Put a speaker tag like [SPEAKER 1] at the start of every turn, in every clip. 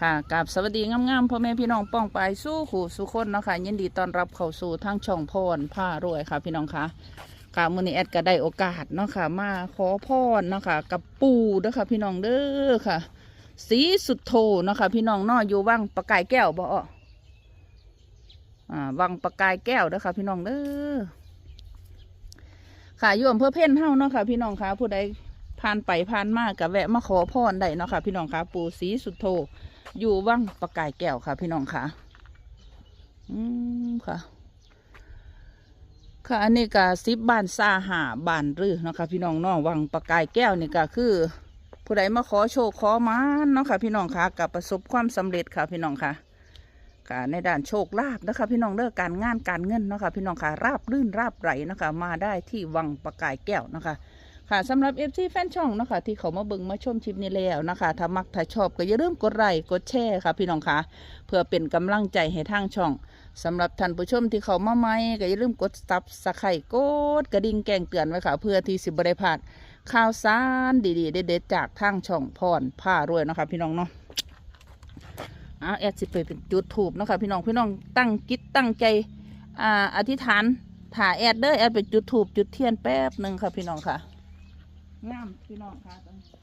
[SPEAKER 1] ค่ะกับสวัสดีงามๆพ่อแม่พี่น้องป้องไปสู้ขู่สู้คนเนาะค่ะยินดีต้อนรับเข้าสู่ทางช่องพรผ้ารวยค่ะ พี่น้องค่ะค่ะมื้อนี้แอดก็ได้โอกาสเนาะค่ะ มาขอพรเนาะค่ะ กับปู่เด้อค่ะ พี่น้องเด้อค่ะ สีสุดโทเนาะค่ะ พี่น้องเนาอยู่วังประกายแก้วบ่ออ่าวังประกายแก้วเด้อค่ะ พี่น้องเด้อค่ะอยู่อำเภอเพ่นเฮ้าเนาะค่ะ พี่น้องค่ะผู้ใดผ่านไปผ่านมาก็แวะมาขอพรได้เนาะค่ะ พี่น้องค่ะปู่สีสุดโท อยู่ว่างประกายแก้วค่ะ พี่น้องค่ะ อืมค่ะ ค่ะ อันนี้ก็ซิบบ้านซาหาบ้านรือเนาะค่ะ พี่น้องเนาะวังประกายแก้วนี่ก็คือ ผู้ใดมาขอโชคขอมานเนาะค่ะ พี่น้องค่ะกับประสบความสำเร็จค่ะ พี่น้องค่ะค่ะในด้านโชคลาภนะคะพี่น้องเด้อการงานการเงินเนาะค่ะพี่น้องค่ะราบรื่นราบไหลนะคะมาได้ที่วังประกายแก้วนะคะ ค่ะสำหรับ FC แฟนช่องนะคะที่เขามาเบิ่งมาชมคลิปนี้แล้วนะคะถ้ามักถ้าชอบก็อย่าลืมกดไลค์กดแชร์ค่ะพี่น้องคะเพื่อเป็นกำลังใจให้ทางช่องสำหรับท่านผู้ชมที่เขามาใหม่ก็อย่าลืมกดซับสไครต์กดกระดิ่งแจ้งเตือนไว้ค่ะ เพื่อที่สิบได้พลาดข่าวสารดีๆ เด็ดๆจากทางช่องพรผ้ารวยนะคะพี่น้องเนาะอ่าแอดสิไปเป็นจุดถูกนะคะพี่น้องพี่น้องตั้งจิตตั้งใจอ่าอธิษฐานถ่าแอดเด้อแอดไปจุดถูกจุดเทียนแป๊บหนึ่งค่ะพี่น้องค่ะ งามพี่น้องค่ะตอนนี้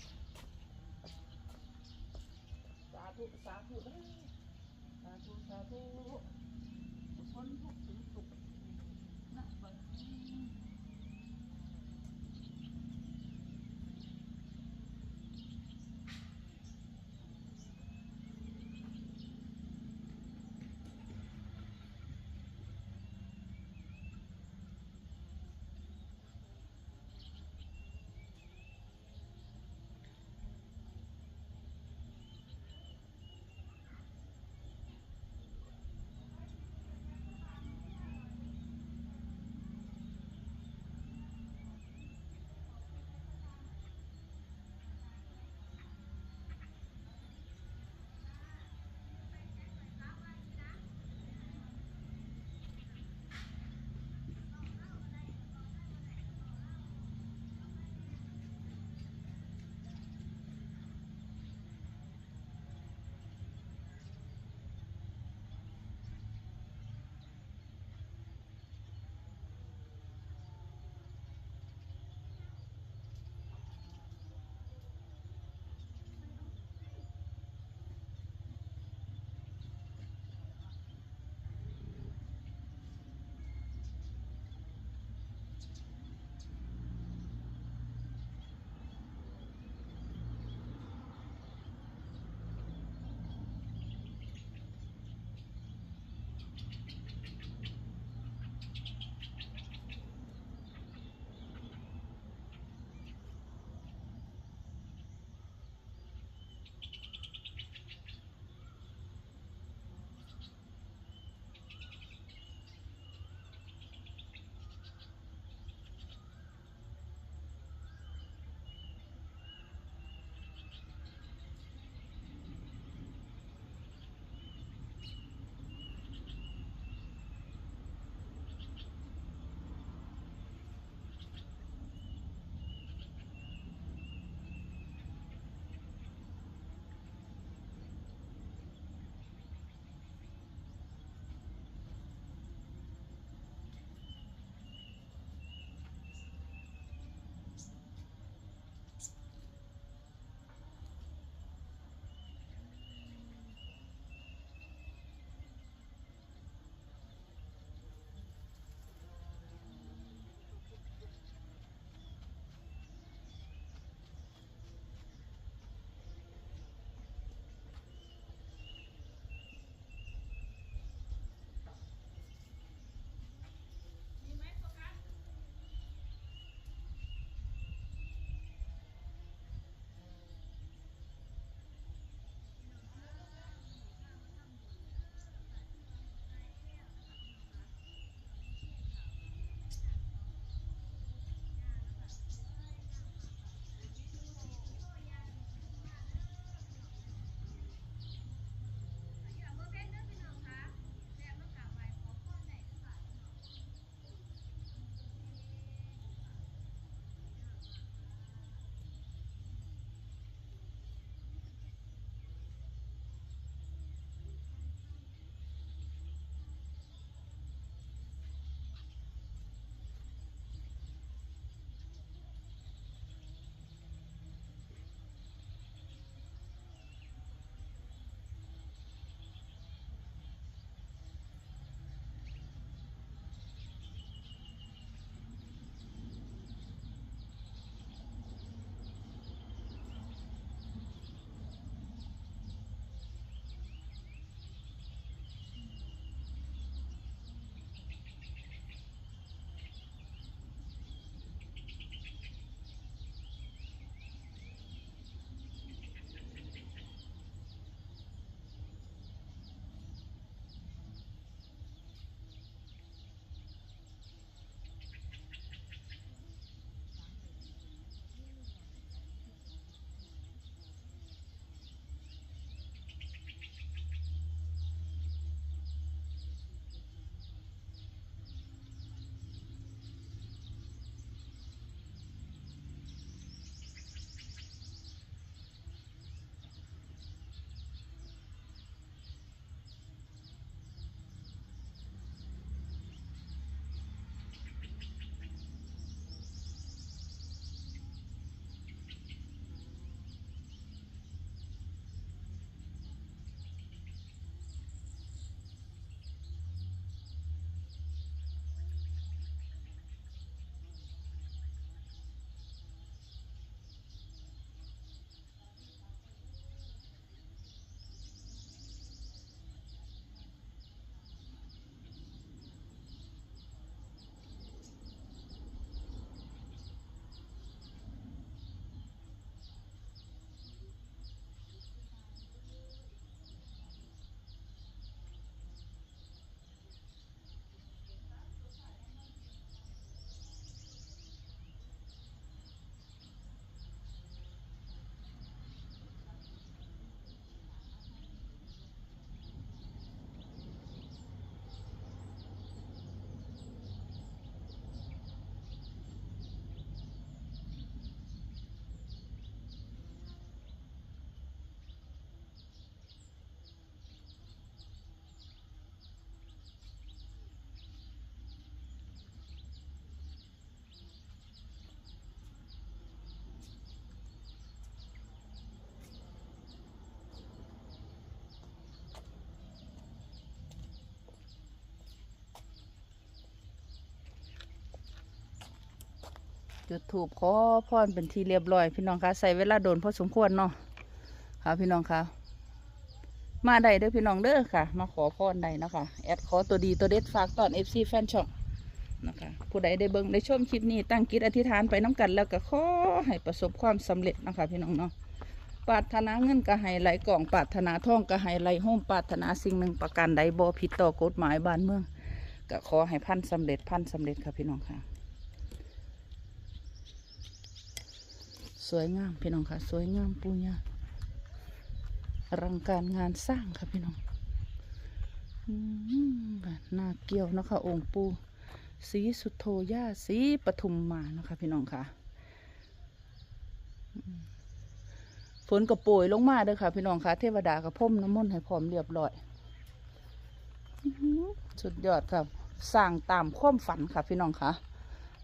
[SPEAKER 1] จุดถูกขอพรเป็นที่เรียบร้อย พี่น้องคะใส่เวลาโดนพอสมควรเนาะค่ะพี่น้องคะมาได้เด้อพี่น้องเด้อค่ะ มาขอพรได้นะคะแอดขอตัวดีตัวเด็ดฝากตอนเอฟซีแฟนช่องนะคะผู้ใดได้เบิ่งได้ชมคลิปนี้ตั้งกิจอธิษฐานไปน้กันแล้วก็ขอให้ประสบความสำเร็จนะคะพี่น้องเนาะปรารถนาเงินก็ให้ไหลกล่องปรารถนาท่องก็ให้ไหลห้มปรารถนาสิ่งหนึ่งประการใดบ่ผิดต่อกฎหมายบ้านเมือง ก็ขอให้พันสำเร็จพันสำเร็จค่ะพี่น้องค่ะ สวยงามพี่น้องค่ะ สวยงามปูญาอลังการงานสร้างค่ะพี่น้องหน้าเกี่ยวนะคะองค์ปูสีสุโธย่าสีปทุมมานะคะพี่น้องค่ะฝนกระโปรยลงมาเด้อค่ะ พี่น้องค่ะ เทวดากระพ่มน้ำมนต์ให้พร้อมเรียบร้อยสุดยอดค่ะสร้างตามความฝันค่ะพี่น้องค่ะ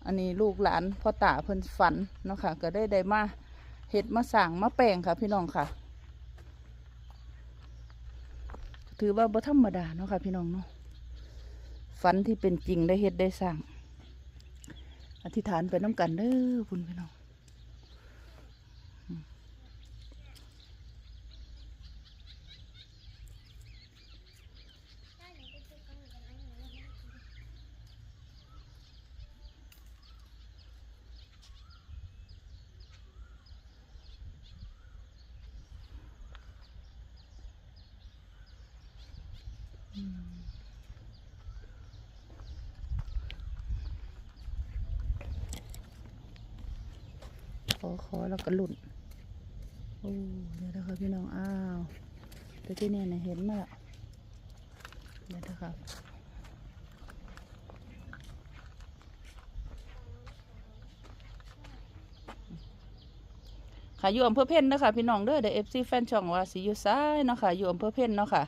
[SPEAKER 1] อันนี้ลูกหลานพ่อตาเพิ่นฝันเนาะค่ะ ก็ได้ได้มาเห็ดมาสั่งมาแปลงค่ะ พี่น้องค่ะ ถือว่าบ่ธรรมดาเนาะค่ะ พี่น้องเนาะฝันที่เป็นจริงได้เห็ดได้สั่งอธิษฐานไปน้ำกันเด้อคุณพี่น้อง ขอขอแล้วก็หลุ่นโอ้เดี๋ยวนะคะพี่น้อง อ้าวต่ที่เนี่ยนะเห็นมาละเดี๋ยวนะคะค่ะอยู่อำเภอเพ่นนะคะพี่น้องเด้อเดี๋ยวเอฟซีแฟนช่องว่าสิอยู่ซ้ายเนาะค่ะอยู่อำเภอเพ่นเนาะค่ะ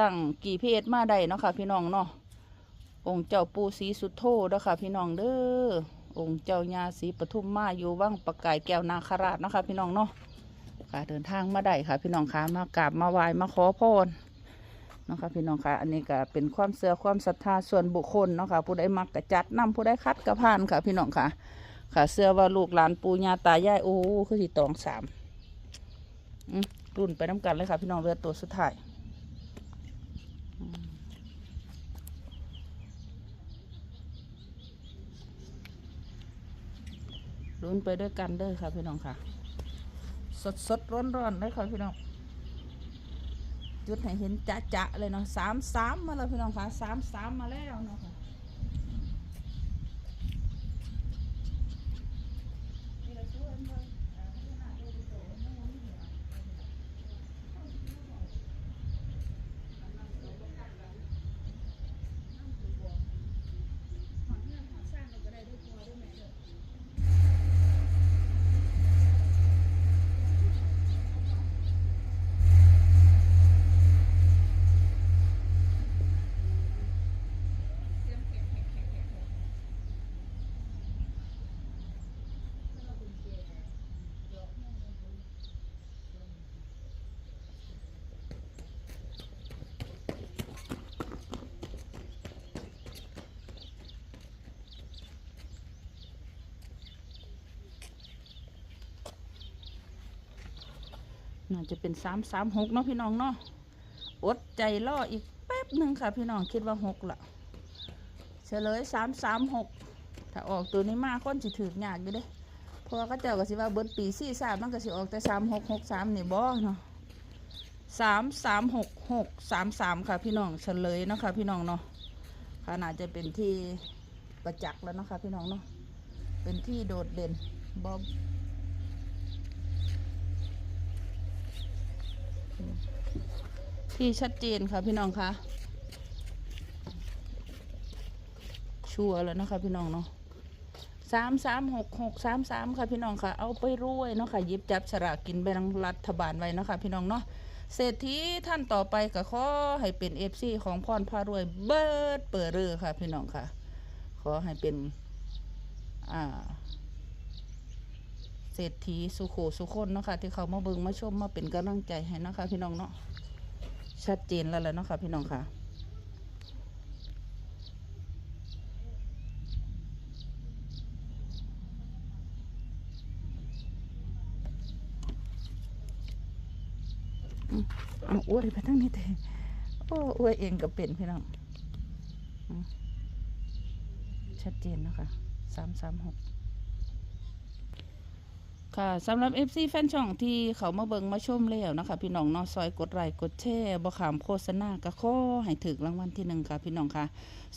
[SPEAKER 1] ตั้งกี่เพจมาได้เนาะค่ะ พี่น้องเนาะองค์เจ้าปูศรีสุดโธเด้อค่ะ พี่น้องเด้อองค์เจ้าญาศรีปทุมมาอยู่ว่างประกายแก้วนาคราชเนาะค่ะ พี่น้องเนาะค่ะเดินทางมาได้ค่ะ พี่น้องค่ะมากราบมาไหว้มาขอพรเนาะค่ะพี่น้องค่ะ อันนี้ก็เป็นความเสื่อความศรัทธาส่วนบุคคลเนาะค่ะผู้ใดมักกะจัดนำผู้ใดคัดกระพานค่ะ พี่น้องค่ะ ค่ะเสื้อว่าลูกหลานปูญาตายายโอ้คือสีตองสามอืมรุ่นไปน้ำกันเลยค่ะ พี่น้องเรือตัวสุดท้าย ลุ้นไปด้วยกันเด้อค่ะพี่น้องค่ะ สดสดร้อนร้อนเลยค่ะพี่น้องจุดให้เห็นจะจะเลยเนาะสามสามมาแล้วพี่น้องค่ะสามสามมาแล้วเนาะค่ะ น่าจะเป็นสามสามหกเนาะพี่น้องเนาะอดใจรออีกแป๊บหนึ่งค่ะ พี่น้องคิดว่าหกละเฉลยสามสามหกถ้าออกตัวนี้มากคนสิถือยากอยู่เด้เพราะเจ้าก็สิว่าเบิดปีสี่สามมันก็สิออกแต่สามหกหกสามนี่บ่เนาะสามสามหกหกสามสามค่ะ พี่น้องเฉลยเนาะค่ะพี่น้องเนาะค่ะน่าจะเป็นที่ประจักษ์แล้วเนาะค่ะพี่น้องเนาะเป็นที่โดดเด่นบอ ที่ชัดเจนค่ะพี่น้องคะชัวร์แล้วนะคะพี่น้องเนาะสามสามหกหกสามสามค่ะพี่น้องค่ะ เอาไปรวยเนาะค่ะยิบจับฉลากกินแบ่งรัฐบาลไว้นะคะพี่น้องเนาะเศรษฐีท่านต่อไปก็ขอให้เป็นเอฟซีของพรพารวยเบิร์ดเปิดเรือค่ะพี่น้องค่ะ ขอให้เป็นอ่า เศรษฐีสุโขสุขคนเนาะค่ะที่เขามาเบึงมาชมมาเป็นกำลังใจให้นะคะพี่น้องเนาะชัดเจนแล้วแหละเนาะค่ะพี่น้องค่ะเอาอวยไปทั้งนี้เถอโอ้อวยเองก็เป็นพี่น้องชัดเจนนะคะสามสามหก ค่ะสำหรับ FC แฟนช่องที่เขามาเบิงมาชมแล้วนะคะ พี่น้องนาะซอยกดไลค์กดแชร์บ่ขามโฆษณาก็ขอให้ถึกรางวัลที่หนึ่งค่ะ พี่น้องค่ะ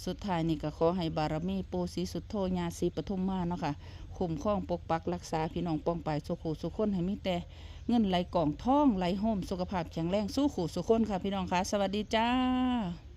[SPEAKER 1] สุดท้ายนี่ก็ขอให้บารมีปูศรีสุดโธญาศรีปทุมมาเนาะค่ะคุ้มครองปกปักรักษาพี่น้องป้องไปสุขูสุขคนให้มีแต่เงินไหลกล่องท่องไหลโฮมสุขภาพแข็งแรงสู้ขู่สุขคนค่ะ พี่น้องค่ะ สวัสดีจ้า